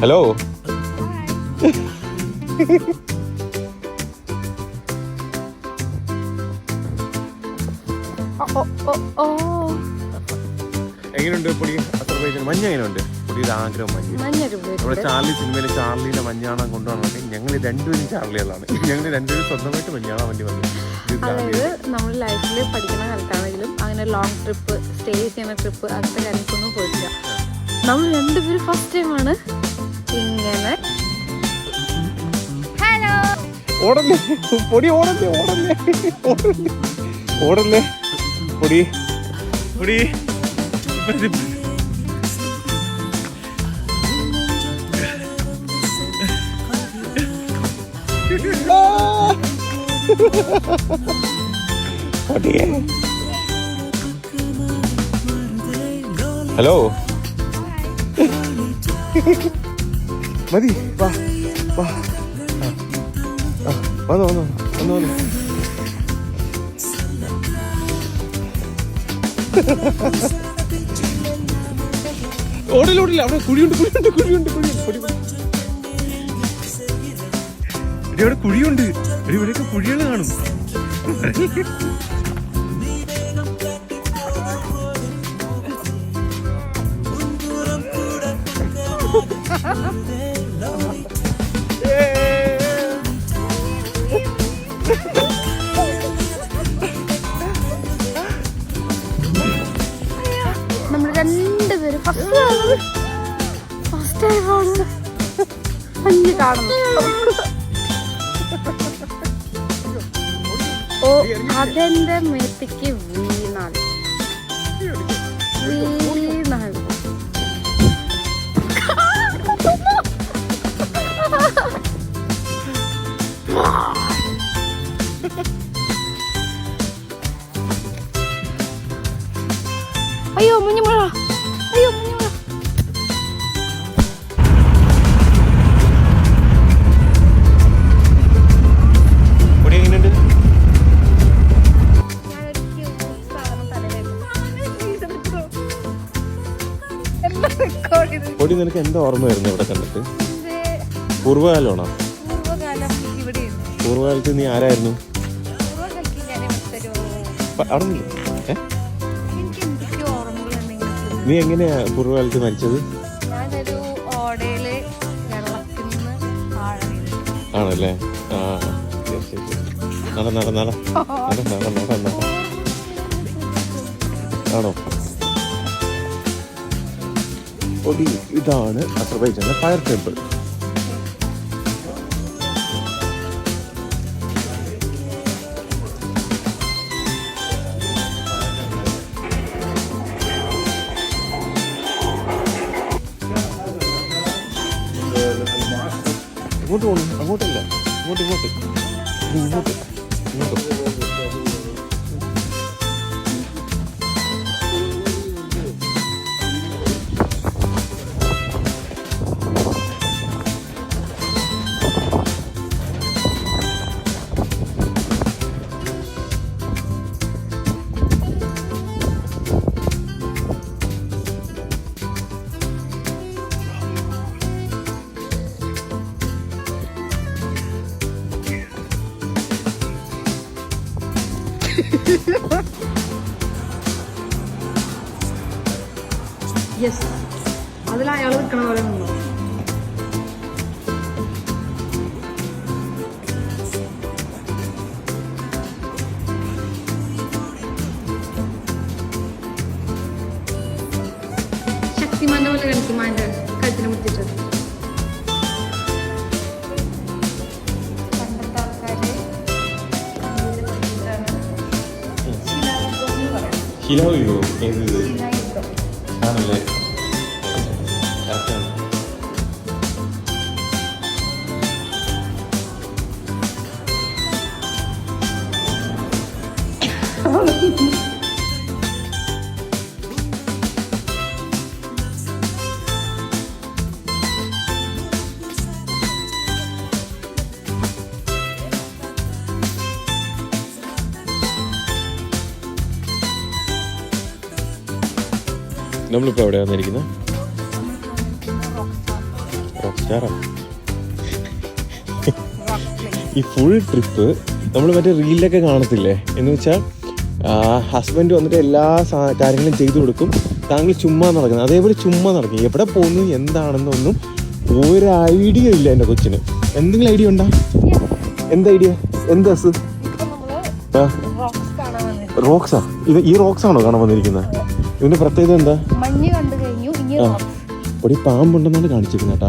Hello ഓ ഓ ഓ എങ്ങനെയുണ്ട് പൊടി? Azerbaijan മഞ്ഞ എങ്ങനെയുണ്ട്? പൊടിയുടെ ആഗ്രഹം മഞ്ഞ. നമ്മുടെ ചാർലി സിനിമയിൽ ചാർലിയുടെ മഞ്ഞാണ് കൊണ്ടുവന്നത് ഞങ്ങൾ രണ്ടുപേരും ചാർലികളാണ്. ഞങ്ങൾ രണ്ടുപേരും സ്വന്തമായിട്ട് മഞ്ഞാണ് വേണ്ടി വന്നു ഇത് അതായത് നമ്മൾ ലൈഫിൽ പഠിക്കുന്ന കാലത്താണെങ്കിലും അങ്ങനെ ലോങ് ട്രിപ്പ് സ്റ്റേ ചെയ്യുന്ന ട്രിപ്പ് അങ്ങനത്തെ കാര്യങ്ങൾക്കൊന്നും പോയിട്ടില്ല. നമ്മൾ രണ്ടുപേരും ഫസ്റ്റ് ടൈമാണ് ഓടല്ലേ? പൊടി ഓടല്ലേ ഓടല്ലേ ഓടല്ലേ ഓടല്ലേ. പൊടി. പൊടി. പൊടിയെ. ഹലോ. മതി വാ വാ. വന്നോ വന്നോ non, non. ഓടില്ല ഓടില്ല. അവിടെ കുഴിയുണ്ട് കുഴിയുണ്ട് കുഴിയുണ്ട് കുഴിയുണ്ട്. പൊടി, പൊടി. എടി, അവിടെ കുഴിയുണ്ട്. എടി, ഇവിടെയൊക്കെ കുഴികൾ കാണും. ഫസ്റ്റ് ടൈമാണ് മഞ്ഞ് കാണുന്നു ഓ അതെന്റെ മേത്തേക്ക് വീണാൽ വീണാൽ അയ്യോ മുഞ്ഞുമഴ അയ്യോ പൊടി നിനക്ക് എന്താ ഓർമ്മ വരുന്നത് ഇവിടെ കണ്ടിട്ട്? പൂർവകാലമാണോ? പൂർവകാലത്ത് നീ ആരായിരുന്നു? നീ എങ്ങനെയാ പൂർവകാലത്ത് മരിച്ചത്. ആണല്ലേ? ആ ശരി, ശരി, നട നട. നട നട നട നട. ആണോ? പൊടി ഇതാണ് അസർബൈജാനിലെ ഫയർ ടെമ്പിൾ അങ്ങോട്ട് പോകണം അങ്ങോട്ടല്ല. ഇങ്ങോട്ട് ഇങ്ങോട്ട്. ഇങ്ങോട്ട് ഇങ്ങോട്ട്. യെസ് അതിൽ അയാൾ നിൽക്കണ ശക്തിമാന്റെ പോലെ കളിക്കുമാന്റെ കഴുത്തിന് മുത്തിട്ട് 길어 요, 앵 글. 길어 요. 나는 왜? നമ്മളിപ്പോൾ എവിടെ വന്നിരിക്കുന്നത് റോക്ക് ഈ ഫുൾ ട്രിപ്പ് നമ്മൾ മറ്റേ റീലിലൊക്കെ കാണത്തില്ലേ? എന്ന് വെച്ചാൽ ഹസ്ബൻഡ് വന്നിട്ട് എല്ലാ കാര്യങ്ങളും ചെയ്തു കൊടുക്കും. താങ്കൾ ചുമ്മാ നടക്കുന്നത്. അതേപോലെ ചുമ്മാ നടക്കും. എവിടെ പോകുന്നു എന്താണെന്നൊന്നും ഒരു ഐഡിയ ഇല്ല എന്റെ കൊച്ചിന്. എന്തെങ്കിലും ഐഡിയ ഉണ്ടോ? എന്ത് ഐഡിയ എന്ത് റോക്സാ ഇത് ഈ റോക്സ് ആണോ കാണാൻ വന്നിരിക്കുന്നത് ഇതിന്റെ പ്രത്യേകത എന്താ? മഞ്ഞ് കണ്ടു കഴിഞ്ഞു ഇനി പൊടി പാമ്പുണ്ടെന്നാണ് കാണിച്ചിരിക്കുന്നത് കേട്ടാ.